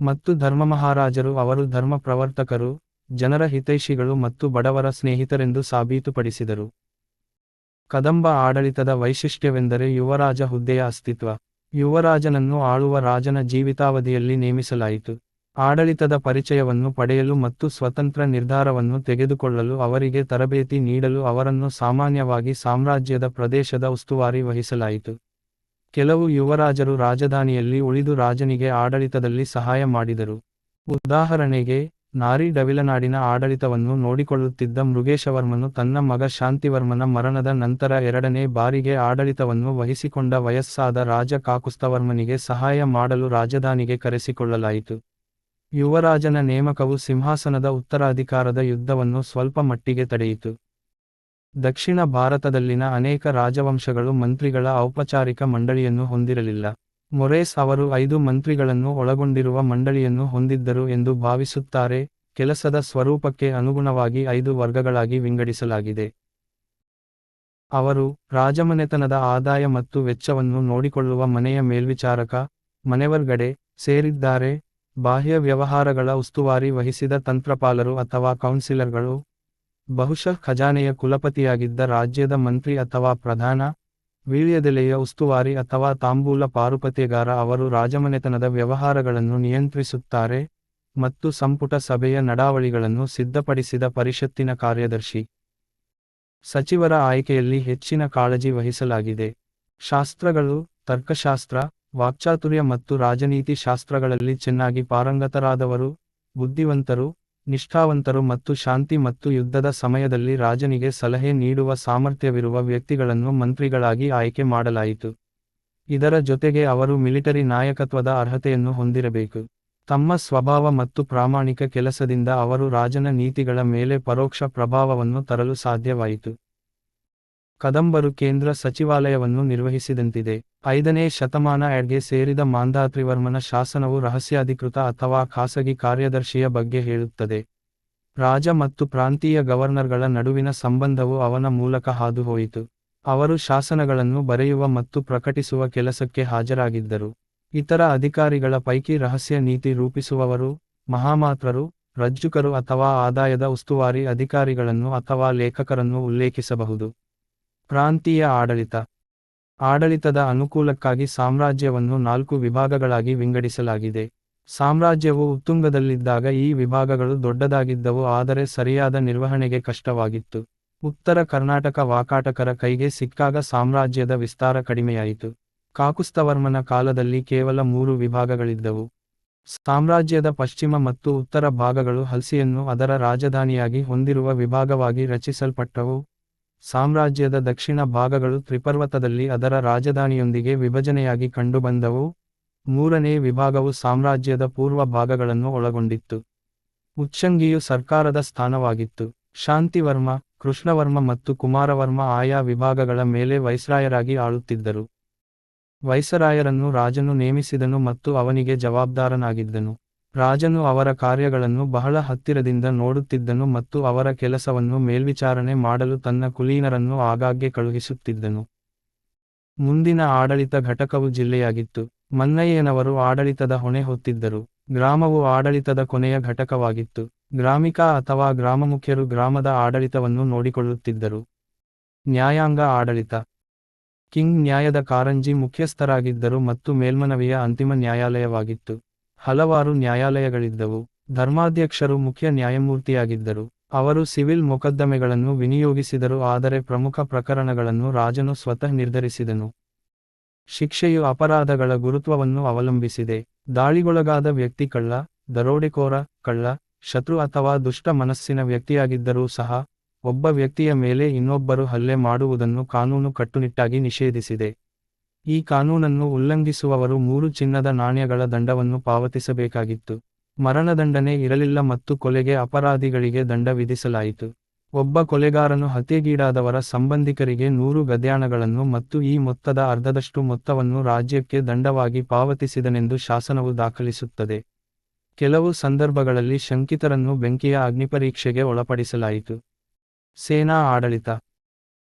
ಮತ್ತು ಧರ್ಮಮಹಾರಾಜರು ಅವರು ಧರ್ಮ ಪ್ರವರ್ತಕರು, ಜನರ ಹಿತೈಷಿಗಳು ಮತ್ತು ಬಡವರ ಸ್ನೇಹಿತರೆಂದು ಸಾಬೀತುಪಡಿಸಿದರು. ಕದಂಬ ಆಡಳಿತದ ವೈಶಿಷ್ಟ್ಯವೆಂದರೆ ಯುವರಾಜ ಹುದ್ದೆಯ ಅಸ್ತಿತ್ವ. ಯುವರಾಜನನ್ನು ಆಳುವ ರಾಜನ ಜೀವಿತಾವಧಿಯಲ್ಲಿ ನೇಮಿಸಲಾಯಿತು. ಆಡಳಿತದ ಪರಿಚಯವನ್ನು ಪಡೆಯಲು ಮತ್ತು ಸ್ವತಂತ್ರ ನಿರ್ಧಾರವನ್ನು ತೆಗೆದುಕೊಳ್ಳಲು ಅವರಿಗೆ ತರಬೇತಿ ನೀಡಲು ಅವರನ್ನು ಸಾಮಾನ್ಯವಾಗಿ ಸಾಮ್ರಾಜ್ಯದ ಪ್ರದೇಶದ ಉಸ್ತುವಾರಿ ವಹಿಸಲಾಯಿತು. ಕೆಲವು ಯುವರಾಜರು ರಾಜಧಾನಿಯಲ್ಲಿ ಉಳಿದು ರಾಜನಿಗೆ ಆಡಳಿತದಲ್ಲಿ ಸಹಾಯ ಮಾಡಿದರು. ಉದಾಹರಣೆಗೆ, ನಾರಿ ಡವಿಲನಾಡಿನ ಆಡಳಿತವನ್ನು ನೋಡಿಕೊಳ್ಳುತ್ತಿದ್ದ ಮೃಗೇಶವರ್ಮನು ತನ್ನ ಮಗ ಶಾಂತಿವರ್ಮನ ಮರಣದ ನಂತರ ಎರಡನೇ ಬಾರಿಗೆ ಆಡಳಿತವನ್ನು ವಹಿಸಿಕೊಂಡ ವಯಸ್ಸಾದ ರಾಜ ಕಾಕುಸ್ತವರ್ಮನಿಗೆ ಸಹಾಯ ಮಾಡಲು ರಾಜಧಾನಿಗೆ ಕರೆಸಿಕೊಳ್ಳಲಾಯಿತು. ಯುವರಾಜನ ನೇಮಕವು ಸಿಂಹಾಸನದ ಉತ್ತರಾಧಿಕಾರದ ಯುದ್ಧವನ್ನು ಸ್ವಲ್ಪ ಮಟ್ಟಿಗೆ ತಡೆಯಿತು. ದಕ್ಷಿಣ ಭಾರತದಲ್ಲಿನ ಅನೇಕ ರಾಜವಂಶಗಳು ಮಂತ್ರಿಗಳ ಔಪಚಾರಿಕ ಮಂಡಳಿಯನ್ನು ಹೊಂದಿರಲಿಲ್ಲ. ಮೊರೇಸ್ ಅವರು ಐದು ಮಂತ್ರಿಗಳನ್ನು ಒಳಗೊಂಡಿರುವ ಮಂಡಳಿಯನ್ನು ಹೊಂದಿದ್ದರು ಎಂದು ಭಾವಿಸುತ್ತಾರೆ, ಕೆಲಸದ ಸ್ವರೂಪಕ್ಕೆ ಅನುಗುಣವಾಗಿ ಐದು ವರ್ಗಗಳಾಗಿ ವಿಂಗಡಿಸಲಾಗಿದೆ. ಅವರು ರಾಜಮನೆತನದ ಆದಾಯ ಮತ್ತು ವೆಚ್ಚವನ್ನು ನೋಡಿಕೊಳ್ಳುವ ಮನೆಯ ಮೇಲ್ವಿಚಾರಕ, ಮನೆವರ್ಗಡೆ ಸೇರಿದ್ದಾರೆ. ಬಾಹ್ಯ ವ್ಯವಹಾರಗಳ ಉಸ್ತುವಾರಿ ವಹಿಸಿದ ತಂತ್ರಪಾಲರು ಅಥವಾ ಕೌನ್ಸಿಲರ್ಗಳು ಬಹುಶಃ ಖಜಾನೆಯ ಕುಲಪತಿಯಾಗಿದ್ದ ರಾಜ್ಯದ ಮಂತ್ರಿ ಅಥವಾ ಪ್ರಧಾನ, ವೀಳ್ಯದೆಲೆಯ ಉಸ್ತುವಾರಿ ಅಥವಾ ತಾಂಬೂಲ ಪಾರುಪತ್ಯಗಾರ ಅವರು ರಾಜಮನೆತನದ ವ್ಯವಹಾರಗಳನ್ನು ನಿಯಂತ್ರಿಸುತ್ತಾರೆ ಮತ್ತು ಸಂಪುಟ ಸಭೆಯ ನಡಾವಳಿಗಳನ್ನು ಸಿದ್ಧಪಡಿಸಿದ ಪರಿಷತ್ತಿನ ಕಾರ್ಯದರ್ಶಿ. ಸಚಿವರ ಆಯ್ಕೆಯಲ್ಲಿ ಹೆಚ್ಚಿನ ಕಾಳಜಿ ವಹಿಸಲಾಗಿದೆ. ಶಾಸ್ತ್ರಗಳು, ತರ್ಕಶಾಸ್ತ್ರ, ವಾಕ್ಚಾತುರ್ಯ ಮತ್ತು ರಾಜನೀತಿ ಶಾಸ್ತ್ರಗಳಲ್ಲಿ ಚೆನ್ನಾಗಿ ಪಾರಂಗತರಾದವರು, ಬುದ್ಧಿವಂತರು ನಿಷ್ಠಾವಂತರು ಮತ್ತು ಶಾಂತಿ ಮತ್ತು ಯುದ್ಧದ ಸಮಯದಲ್ಲಿ ರಾಜನಿಗೆ ಸಲಹೆ ನೀಡುವ ಸಾಮರ್ಥ್ಯವಿರುವ ವ್ಯಕ್ತಿಗಳನ್ನು ಮಂತ್ರಿಗಳಾಗಿ ಆಯ್ಕೆ ಮಾಡಲಾಯಿತು. ಇದರ ಜೊತೆಗೆ ಅವರು ಮಿಲಿಟರಿ ನಾಯಕತ್ವದ ಅರ್ಹತೆಯನ್ನು ಹೊಂದಿರಬೇಕು. ತಮ್ಮ ಸ್ವಭಾವ ಮತ್ತು ಪ್ರಾಮಾಣಿಕ ಕೆಲಸದಿಂದ ಅವರು ರಾಜನ ನೀತಿಗಳ ಮೇಲೆ ಪರೋಕ್ಷ ಪ್ರಭಾವವನ್ನು ತರಲು ಸಾಧ್ಯವಾಯಿತು. ಕದಂಬರು ಕೇಂದ್ರ ಸಚಿವಾಲಯವನ್ನು ನಿರ್ವಹಿಸಿದಂತಿದೆ. ಐದನೇ ಶತಮಾನ ಎಡ್ಗೆ ಸೇರಿದ ಮಾಂದಾತ್ರಿವರ್ಮನ ಶಾಸನವು ರಹಸ್ಯಾಧಿಕೃತ ಅಥವಾ ಖಾಸಗಿ ಕಾರ್ಯದರ್ಶಿಯ ಬಗ್ಗೆ ಹೇಳುತ್ತದೆ. ರಾಜ ಮತ್ತು ಪ್ರಾಂತೀಯ ಗವರ್ನರ್ಗಳ ನಡುವಿನ ಸಂಬಂಧವು ಅವನ ಮೂಲಕ ಹಾದುಹೋಯಿತು. ಅವರು ಶಾಸನಗಳನ್ನು ಬರೆಯುವ ಮತ್ತು ಪ್ರಕಟಿಸುವ ಕೆಲಸಕ್ಕೆ ಹಾಜರಾಗಿದ್ದರು. ಇತರ ಅಧಿಕಾರಿಗಳ ಪೈಕಿ ರಹಸ್ಯ ನೀತಿ ರೂಪಿಸುವವರು, ಮಹಾಮಾತ್ರರು, ರಜ್ಜುಕರು ಅಥವಾ ಆದಾಯದ ಉಸ್ತುವಾರಿ ಅಧಿಕಾರಿಗಳನ್ನು ಅಥವಾ ಲೇಖಕರನ್ನು ಉಲ್ಲೇಖಿಸಬಹುದು. ಪ್ರಾಂತೀಯ ಆಡಳಿತ. ಆಡಳಿತದ ಅನುಕೂಲಕ್ಕಾಗಿ ಸಾಮ್ರಾಜ್ಯವನ್ನು ನಾಲ್ಕು ವಿಭಾಗಗಳಾಗಿ ವಿಂಗಡಿಸಲಾಗಿದೆ. ಸಾಮ್ರಾಜ್ಯವು ಉತ್ತುಂಗದಲ್ಲಿದ್ದಾಗ ಈ ವಿಭಾಗಗಳು ದೊಡ್ಡದಾಗಿದ್ದವು ಆದರೆ ಸರಿಯಾದ ನಿರ್ವಹಣೆಗೆ ಕಷ್ಟವಾಗಿತ್ತು. ಉತ್ತರ ಕರ್ನಾಟಕ ವಾಕಾಟಕರ ಕೈಗೆ ಸಿಕ್ಕಾಗ ಸಾಮ್ರಾಜ್ಯದ ವಿಸ್ತಾರ ಕಡಿಮೆಯಾಯಿತು. ಕಾಕುಸ್ತವರ್ಮನ ಕಾಲದಲ್ಲಿ ಕೇವಲ ಮೂರು ವಿಭಾಗಗಳಿದ್ದವು. ಸಾಮ್ರಾಜ್ಯದ ಪಶ್ಚಿಮ ಮತ್ತು ಉತ್ತರ ಭಾಗಗಳು ಹಲ್ಸಿಯನ್ನು ಅದರ ರಾಜಧಾನಿಯಾಗಿ ಹೊಂದಿರುವ ವಿಭಾಗವಾಗಿ ರಚಿಸಲ್ಪಟ್ಟವು. ಸಾಮ್ರಾಜ್ಯದ ದಕ್ಷಿಣ ಭಾಗಗಳು ತ್ರಿಪರ್ವತದಲ್ಲಿ ಅದರ ರಾಜಧಾನಿಯೊಂದಿಗೆ ವಿಭಜನೆಯಾಗಿ ಕಂಡುಬಂದವು. ಮೂರನೇ ವಿಭಾಗವು ಸಾಮ್ರಾಜ್ಯದ ಪೂರ್ವ ಭಾಗಗಳನ್ನು ಒಳಗೊಂಡಿತ್ತು. ಉಚ್ಚಂಗಿಯು ಸರ್ಕಾರದ ಸ್ಥಾನವಾಗಿತ್ತು. ಶಾಂತಿವರ್ಮ, ಕೃಷ್ಣವರ್ಮ ಮತ್ತು ಕುಮಾರವರ್ಮ ಆಯಾ ವಿಭಾಗಗಳ ಮೇಲೆ ವೈಸ್ರಾಯರಾಗಿ ಆಳುತ್ತಿದ್ದರು. ವೈಸರಾಯರನ್ನು ರಾಜನು ನೇಮಿಸಿದನು ಮತ್ತು ಅವನಿಗೆ ಜವಾಬ್ದಾರನಾಗಿದ್ದನು. ರಾಜನು ಅವರ ಕಾರ್ಯಗಳನ್ನು ಬಹಳ ಹತ್ತಿರದಿಂದ ನೋಡುತ್ತಿದ್ದನು ಮತ್ತು ಅವರ ಕೆಲಸವನ್ನು ಮೇಲ್ವಿಚಾರಣೆ ಮಾಡಲು ತನ್ನ ಕುಲೀನರನ್ನು ಆಗಾಗ್ಗೆ ಕಳುಹಿಸುತ್ತಿದ್ದನು. ಮುಂದಿನ ಆಡಳಿತ ಘಟಕವು ಜಿಲ್ಲೆಯಾಗಿತ್ತು. ಮನ್ನಯ್ಯನವರು ಆಡಳಿತದ ಹೊಣೆ ಹೊತ್ತಿದ್ದರು. ಗ್ರಾಮವು ಆಡಳಿತದ ಕೊನೆಯ ಘಟಕವಾಗಿತ್ತು. ಗ್ರಾಮಿಕ ಅಥವಾ ಗ್ರಾಮಮುಖ್ಯರು ಗ್ರಾಮದ ಆಡಳಿತವನ್ನು ನೋಡಿಕೊಳ್ಳುತ್ತಿದ್ದರು. ನ್ಯಾಯಾಂಗ ಆಡಳಿತ. ಕಿಂಗ್ ನ್ಯಾಯದ ಕಾರಂಜಿ ಮುಖ್ಯಸ್ಥರಾಗಿದ್ದರು ಮತ್ತು ಮೇಲ್ಮನವಿಯ ಅಂತಿಮ ನ್ಯಾಯಾಲಯವಾಗಿತ್ತು. ಹಲವಾರು ನ್ಯಾಯಾಲಯಗಳಿದ್ದವು. ಧರ್ಮಾಧ್ಯಕ್ಷರು ಮುಖ್ಯ ನ್ಯಾಯಮೂರ್ತಿಯಾಗಿದ್ದರು. ಅವರು ಸಿವಿಲ್ ಮೊಕದ್ದಮೆಗಳನ್ನು ವಿನಿಯೋಗಿಸಿದರು, ಆದರೆ ಪ್ರಮುಖ ಪ್ರಕರಣಗಳನ್ನು ರಾಜನು ಸ್ವತಃ ನಿರ್ಧರಿಸಿದನು. ಶಿಕ್ಷೆಯು ಅಪರಾಧಗಳ ಗುರುತ್ವವನ್ನು ಅವಲಂಬಿಸಿದೆ. ದಾಳಿಗೊಳಗಾದ ವ್ಯಕ್ತಿ ಕಳ್ಳ, ದರೋಡೆಕೋರ, ಕಳ್ಳ, ಶತ್ರು ಅಥವಾ ದುಷ್ಟ ಮನಸ್ಸಿನ ವ್ಯಕ್ತಿಯಾಗಿದ್ದರೂ ಸಹ, ಒಬ್ಬ ವ್ಯಕ್ತಿಯ ಮೇಲೆ ಇನ್ನೊಬ್ಬರು ಹಲ್ಲೆ ಮಾಡುವುದನ್ನು ಕಾನೂನು ಕಟ್ಟುನಿಟ್ಟಾಗಿ ನಿಷೇಧಿಸಿದೆ. ಈ ಕಾನೂನನ್ನು ಉಲ್ಲಂಘಿಸುವವರು ಮೂರು ಚಿನ್ನದ ನಾಣ್ಯಗಳ ದಂಡವನ್ನು ಪಾವತಿಸಬೇಕಾಗಿತ್ತು. ಮರಣದಂಡನೆ ಇರಲಿಲ್ಲ ಮತ್ತು ಕೊಲೆಗೆ ಅಪರಾಧಿಗಳಿಗೆ ದಂಡ ವಿಧಿಸಲಾಯಿತು. ಒಬ್ಬ ಕೊಲೆಗಾರನು ಹತ್ಯೆಗೀಡಾದವರ ಸಂಬಂಧಿಕರಿಗೆ ನೂರು ಗದ್ಯಾಣಗಳನ್ನು ಮತ್ತು ಈ ಮೊತ್ತದ ಅರ್ಧದಷ್ಟು ಮೊತ್ತವನ್ನು ರಾಜ್ಯಕ್ಕೆ ದಂಡವಾಗಿ ಪಾವತಿಸಿದನೆಂದು ಶಾಸನವು ದಾಖಲಿಸುತ್ತದೆ. ಕೆಲವು ಸಂದರ್ಭಗಳಲ್ಲಿ ಶಂಕಿತರನ್ನು ಬೆಂಕಿಯ ಅಗ್ನಿಪರೀಕ್ಷೆಗೆ ಒಳಪಡಿಸಲಾಯಿತು. ಸೇನಾ ಆಡಳಿತ.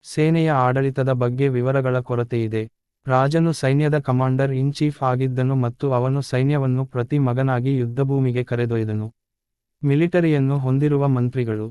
ಸೇನೆಯ ಆಡಳಿತದ ಬಗ್ಗೆ ವಿವರಗಳ ಕೊರತೆಯಿದೆ. ರಾಜನು ಸೈನ್ಯದ ಕಮಾಂಡರ್ ಇನ್ ಚೀಫ್ ಆಗಿದ್ದನು ಮತ್ತು ಅವನು ಸೈನ್ಯವನ್ನು ಪ್ರತಿ ಮಗನಾಗಿ ಯುದ್ಧಭೂಮಿಗೆ ಕರೆದೊಯ್ದನು. ಮಿಲಿಟರಿಯನ್ನು ಹೊಂದಿರುವ ಮಂತ್ರಿಗಳು.